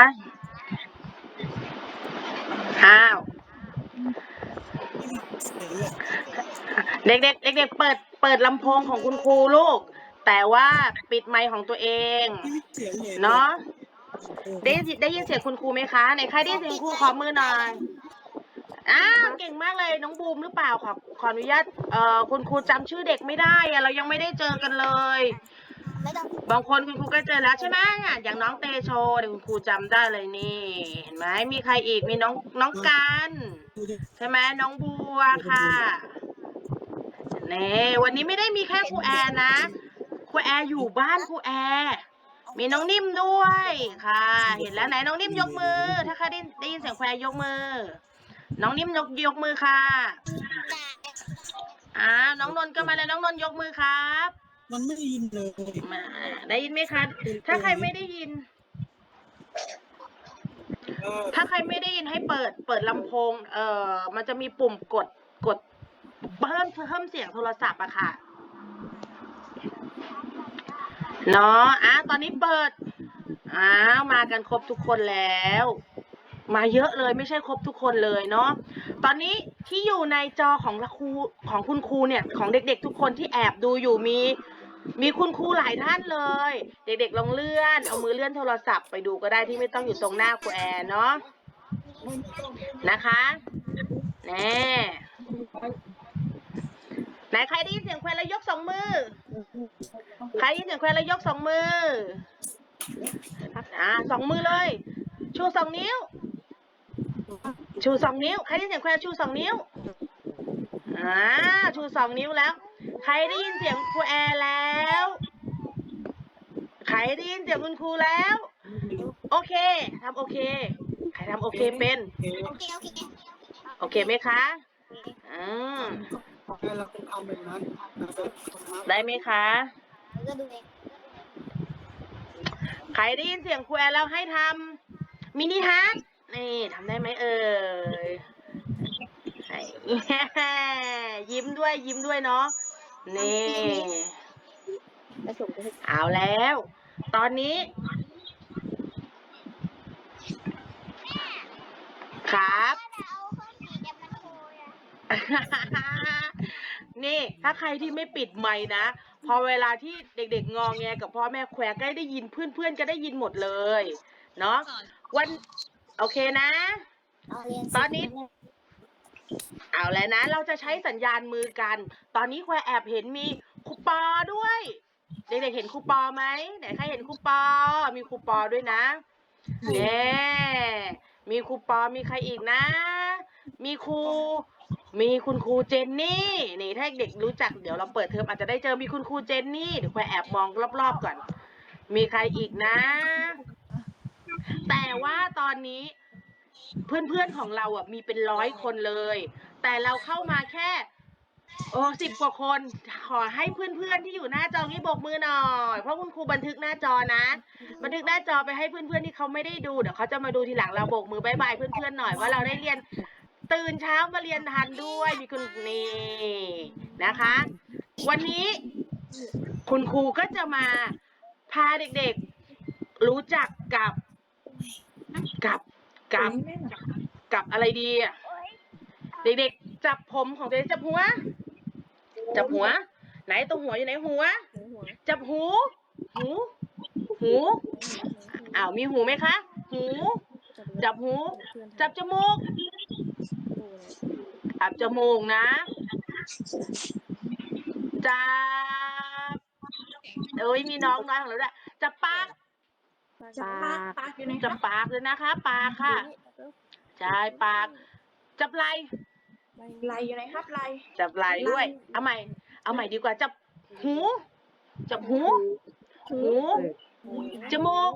อ้าว เด็กๆ เด็กๆ เปิด เปิดลำโพงของคุณครูลูก แต่ว่าปิดไมค์ของตัวเอง เนาะ ได้ยินได้ยินเสียงคุณครูไหมคะไหนใครได้ยินเสียงครูขอมือหน่อย อ้าว เก่งมากเลยน้องบูมหรือเปล่าขอขออนุญาต เอ่อ คุณครูจำชื่อเด็กไม่ได้อะเรายังไม่ได้เจอกันเลย ไม่ต้องบางคนคุณครูก็เจอแล้วใช่ไหมอะอย่างน้องเตโชเดี๋ยวคุณครูจำได้เลยนี่เห็นไหมมีใครอีกมีน้องน้องกันใช่ไหมน้องบัวค่ะเน่วันนี้ไม่ได้มีแค่ครูแอร์นะครูแอร์อยู่บ้านครูแอร์มีน้องนิ่มด้วยค่ะ เห็นแล้วไหนน้องนิ่มยกมือ ถ้าใครได้ได้ยินเสียงครูแอร์ยกมือ น้องนิ่มยกยกมือค่ะอ่าน้องนนท์ก็มาแล้วน้องนนท์ยกมือครับ มันไม่ได้ยินเลยมาได้ยินไหมคะถ้าใครไม่ได้ยินเออถ้าใครไม่ได้ยินให้เปิด เปิดลำโพง เอ่อ มันจะมีปุ่มกดกดเพิ่มเพิ่มเสียงโทรศัพท์อะค่ะ เนาะอะตอนนี้เปิดอ้าวมากันครบทุกคนแล้ว มาเยอะเลยไม่ใช่ครบทุกคนเลยเนาะตอนนี้ที่อยู่ในจอของครูของคุณครูเนี่ย ของเด็กๆทุกคนที่แอบดูอยู่มี มีคุณครูหลายท่านเลย เด็กๆลองเลื่อน เอามือเลื่อนโทรศัพท์ไปดูก็ได้ที่ไม่ต้องอยู่ตรงหน้าครูแอนเนาะนะคะแน่ไหนใครได้ยินเสียงแควแล้วยกสองมือ ใครได้ยินเสียงแควแล้วยกสองมืออ่าสองมือเลย ชูสองนิ้ว ชูสองนิ้ว ใครได้ยินเสียงแควชูสองนิ้วอ่าชูสองนิ้วแล้ว ใครได้ยินเสียงครูแอร์แล้ว ใครได้ยินเสียงคุณครูแล้ว โอเคทำโอเค ใครทำโอเคเป็น โอเคโอเคโอเคไหมคะอืมให้เราเป็นทำแบบนั้นได้ไหมคะก็ดูเองใครได้ยินเสียงครูแอนแล้วให้ทำมินิฮาร์ดนี่ทำได้ไหมเอ่ยยิ้มด้วยยิ้มด้วยเนาะ นี่แล้วส่งไปให้เอาแล้ว ตอนนี้ ครับ นี่ ถ้าใครที่ไม่ปิดไมค์นะ พอเวลาที่เด็กๆ งองแงกับพ่อแม่แควก็ได้ยินเพื่อนๆ ก็ได้ยินหมดเลย เนาะวัน โอเคนะ ตอนนี้ เอาแล้วนะ เราจะใช้สัญญาณมือกัน ตอนนี้แควแอบเห็นมีครูปอด้วย เด็กๆเห็นครูปอไหมไหนใครเห็นครูปอ มีครูปอด้วยนะเน่มีครูปอมีใครอีกนะ มีครู มีคุณครูเจนนี่ นี่ถ้าเด็กรู้จักเดี๋ยวเราเปิดเทอมอาจจะได้เจอมีคุณครูเจนนี่เดี๋ยวแควแอบมองรอบๆก่อน มีใครอีกนะ แต่ว่าตอนนี้ เพื่อนๆของเราอะมีเป็นร้อยคนเลย แต่เราเข้ามาแค่โอ้สิบกว่าคน ขอให้เพื่อนๆที่อยู่หน้าจอนี้โบกมือหน่อย เพราะคุณครูบันทึกหน้าจอนะ บันทึกหน้าจอไปให้เพื่อนๆที่เขาไม่ได้ดูเดี๋ยวเขาจะมาดูทีหลังเราโบกมือบายบายเพื่อนๆหน่อยว่าเราได้เรียนตื่นเช้ามาเรียนทันด้วยมีคุณนี่นะคะ วันนี้คุณครูก็จะมาพาเด็กๆรู้จักกับกับ กับกับอะไรดีอะเด็กๆจับผมของตัวเองจับหัว จับหัว ไหนตรงหัวอยู่ไหนหัว จับหู หู หูอ้าวมีหูไหมคะ หู จับหู จับจมูก จับจมูกนะ จับเอ้ยมีน้องน้อยของเราด้วยจับปาก ปากปากอยู่ไหนจับปากเลยนะคะ ปากค่ะใช่ปาก จับไหลไหลอยู่ไหนครับไหลจับไหลด้วย เอาใหม่ เอาใหม่ดีกว่า จับหู จับหู หูจมูก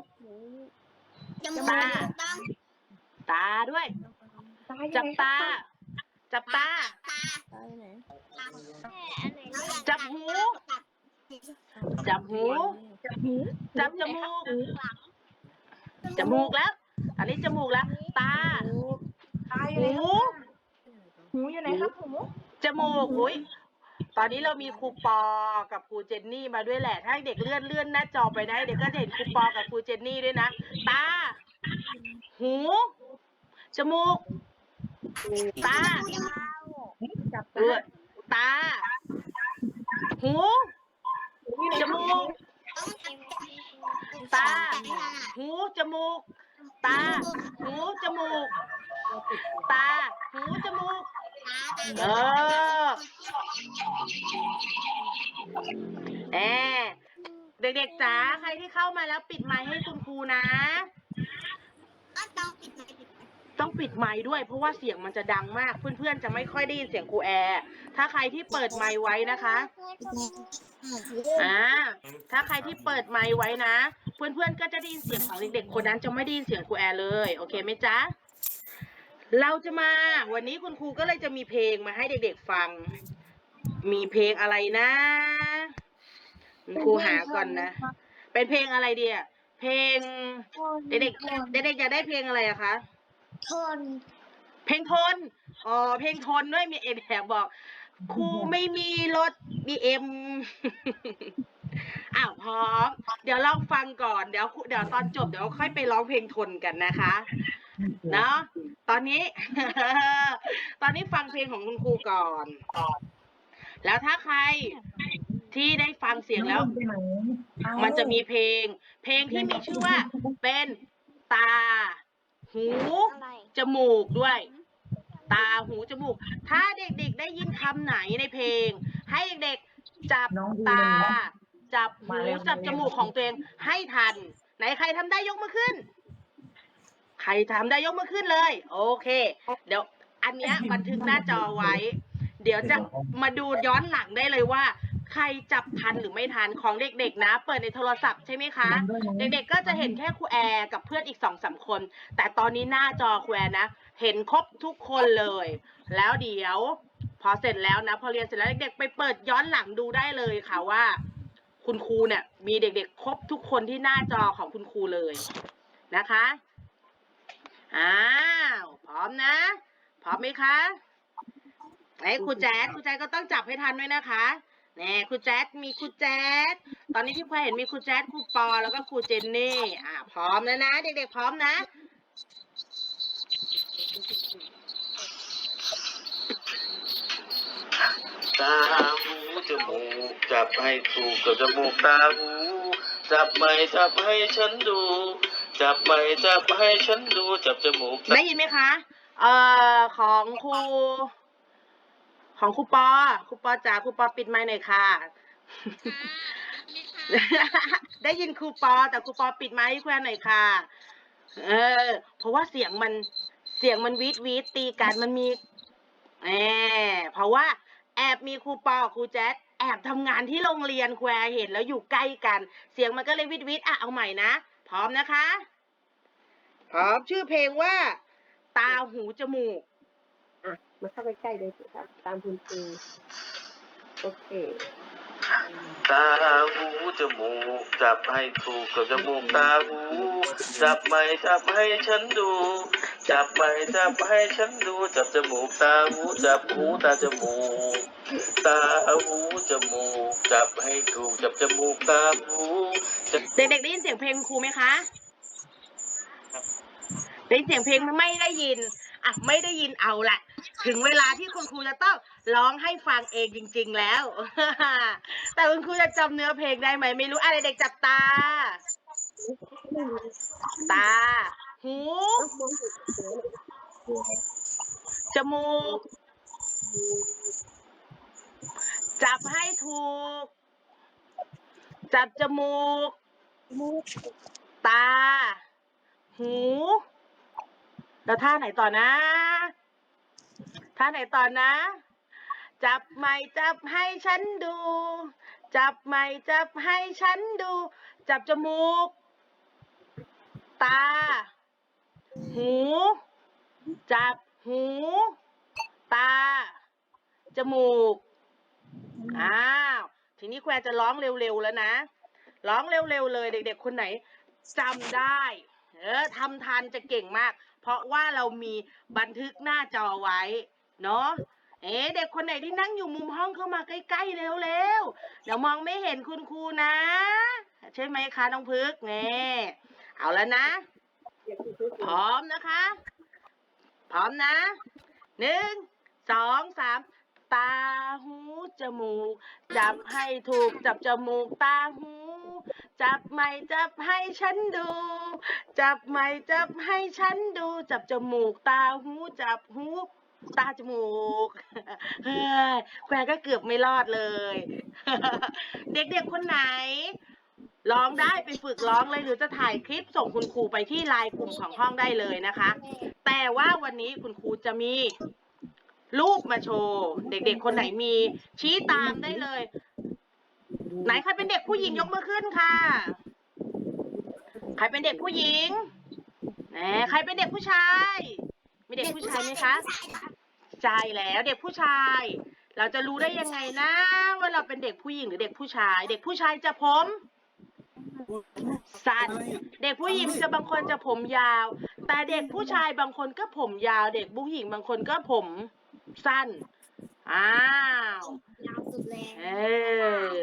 จมูกตาต้องตาด้วย จับตา จับตา จับหู จับหู จับจมูก จมูกแล้ว อันนี้จมูกแล้ว ตาหู หูอยู่ไหนครับหูจมูกอุ้ยตอนนี้เรามีครูปอกับครูเจนนี่มาด้วยแหละ ถ้าเด็กเลื่อนเลื่อนหน้าจอไปได้เด็กก็จะเห็นครูปอกับครูเจนนี่ด้วยนะ ตา หู จมูก ตาจับเออตา หู จมูก ตา หูจมูก ตา หูจมูก ตา หูจมูก เออแอบเด็กๆจ๋าใครที่เข้ามาแล้วปิดไมค์ให้คุณครูนะ ต้องปิดไมค์ด้วย เพราะว่าเสียงมันจะดังมาก เพื่อนๆจะไม่ค่อยได้ยินเสียงครูแอร์ถ้าใครที่เปิดไมค์ไว้นะคะอ่าถ้าใครที่เปิดไมค์ไว้นะ เพื่อนๆก็จะได้ยินเสียงของเด็กๆคนนั้นจะไม่ได้ยินเสียงครูแอร์เลยโอเคไหมจ๊ะเราจะมาวันนี้คุณครูก็เลยจะมีเพลงมาให้เด็กๆฟัง มีเพลงอะไรนะคุณครูหาก่อนนะ เป็นเพลงอะไรเดีอะเพลงเด็กๆเด็กๆอยากได้เพลงอะไรอะคะทนเพลงทนอ๋อเพลงทนด้วยมีเอ็นแอบบอกครูไม่มีรถบีเอ็ม อ้าวพร้อม เดี๋ยวลองฟังก่อน เดี๋ยวครูเดี๋ยวตอนจบเดี๋ยวค่อยไปร้องเพลงทนกันนะคะ เนาะตอนนี้ ตอนนี้ฟังเพลงของคุณครูก่อน แล้วถ้าใครที่ได้ฟังเสียงแล้ว มันจะมีเพลง เพลงที่มีชื่อว่า เป็นตา หูอะไรจมูกด้วย ตาหูจมูก ถ้าเด็กๆได้ยินคำไหนในเพลง ให้เด็กๆจับตา จับหูจับจมูกของตัวเองให้ทัน ไหนใครทำได้ยกมือขึ้น ใครทำได้ยกมือขึ้นเลย โอเค เดี๋ยว อันเนี้ยบันทึกหน้าจอไว้ เดี๋ยวจะมาดูย้อนหลังได้เลยว่า ใครจับทันหรือไม่ทันของเด็กๆนะ เปิดในโทรศัพท์ใช่ไหมคะ เด็กๆก็จะเห็นแค่ครูแอร์กับเพื่อนอีกสองสามคน แต่ตอนนี้หน้าจอครูแอร์นะเห็นครบทุกคนเลย แล้วเดี๋ยว พอเสร็จแล้วนะ พอเรียนเสร็จแล้วเด็กๆไปเปิดย้อนหลังดูได้เลยค่ะว่า คุณครูเนี่ยมีเด็กๆ ครบทุกคนที่หน้าจอของคุณครูเลยนะคะอ้าวพร้อมนะ พร้อมไหมคะไอ้ครูแจ๊ดครูแจ๊ดก็ต้องจับให้ทันด้วยนะคะแน่ครูแจ๊ดมีครูแจ๊ดตอนนี้ที่ครูเห็นมีครูแจ๊ดครูปอแล้วก็ครูเจนนี่อ่าพร้อมแล้วนะ เด็กๆพร้อมนะตาม จับให้ถูกกับจมูกตาหู จับไม่จับให้ฉันดู จับไม่จับให้ฉันดู จับจมูกได้ยินไหมคะ เอ่อของครูของครูปอครูปอจ๋าครูปอปิดไมค์หน่อยค่ะ ได้ยินครูปอ แต่ครูปอปิดไมค์ให้เพื่อนหน่อยค่ะ เออ เพราะว่าเสียงมันเสียงมันวีดวีดตีกันมันมีแอบเพราะว่าแอบมีครูปอกับครูแจ๊ดแอบทำงานที่โรงเรียนแควเห็นแล้วอยู่ใกล้กัน เสียงมันก็เลยวิดวิดอะเอาใหม่นะ พร้อมนะคะ พร้อมชื่อเพลงว่า ตาหูจมูกมาเข้าไปใกล้เลยสิครับ ตามคุณครูโอเค ตาหูจมูกจับให้ถูกกับจมูกตาหูจับไม่จับให้ฉันดู จับไม่จับให้ฉันดู จับจมูกตาหูจับหูตาจมูก ตาหูจมูกจับให้ถูกจับจมูกตาหูจับเด็กๆได้ยินเสียงเพลงครูไหมคะได้ยินเสียงเพลงไม่ได้ยินอะไม่ได้ยินเอาละ ถึงเวลาที่คุณครูจะต้องร้องให้ฟังเองจริง ๆ แล้ว แต่คุณครูจะจำเนื้อเพลงได้ไหมไม่รู้อะเด็กจับตา ตา หู จมูก บให้ถูก จับจมูกตา หู แล้วท่าไหนต่อนะ ท่าไหนต่อนะ จับไม่จับให้ฉันดู จับไม่จับให้ฉันดู จับจมูก ตา หู จับหู ตา จมูก อ้าว ทีนี้แควจะร้องเร็วๆแล้วนะ ร้องเร็วๆเลยเด็กๆ คนไหนจำได้ เออทำทันจะเก่งมาก เพราะว่าเรามีบันทึกหน้าจอไว้ เนาะเอ๊เด็กคนไหนที่นั่งอยู่มุมห้องเข้ามาใกล้ๆเร็วๆ เดี๋ยวมองไม่เห็นคุณครูนะ ใช่ไหมคะน้องพึกษ์แน่เอาแล้วนะ พร้อมนะคะ พร้อมนะหนึ่งสองสาม ตาหูจมูก จับให้ถูกจับจมูกตาหู จับไม่จับให้ฉันดู จับไม่จับให้ฉันดู จับจมูกตาหูจับหูตาจมูกเฮ้ยแควก็เกือบไม่รอดเลย เด็กๆคนไหน ร้องได้ไปฝึกร้องเลยหรือจะถ่ายคลิปส่งคุณครูไปที่ไลน์กลุ่มของห้องได้เลยนะคะ แต่ว่าวันนี้คุณครูจะมี รูปมาโชว์ เด็กๆ คนไหนมี ชี้ตามได้เลย ไหนใครเป็นเด็กผู้หญิงยกมือขึ้นค่ะ ใครเป็นเด็กผู้หญิงแหมใครเป็นเด็กผู้ชาย มีเด็กผู้ชายไหมคะใช่แล้วเด็กผู้ชาย เราจะรู้ได้ยังไงนะ ว่าเราเป็นเด็กผู้หญิงหรือเด็กผู้ชาย เด็กผู้ชายจะผมสั้นเด็กผู้หญิงจะบางคนจะผมยาว แต่เด็กผู้ชายบางคนก็ผมยาว เด็กผู้หญิงบางคนก็ผม สั้น อ้าว ยาวสุดแรงเออ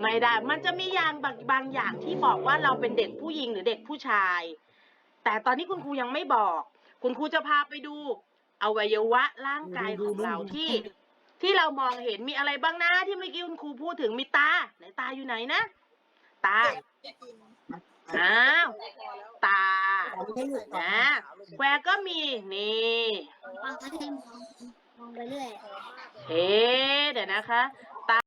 ไม่ได้ มันจะมีอย่างบางบางอย่างที่บอกว่าเราเป็นเด็กผู้หญิงหรือเด็กผู้ชาย แต่ตอนนี้คุณครูยังไม่บอก คุณครูจะพาไปดู อวัยวะร่างกายของเราที่ ที่เรามองเห็นมีอะไรบ้างนะที่เมื่อกี้คุณครูพูดถึงมีตาไหนตาอยู่ไหนนะ ตา อ้าว ตา นะแควก็มีนี่ เฮ้เเดี๋ยวนะคะ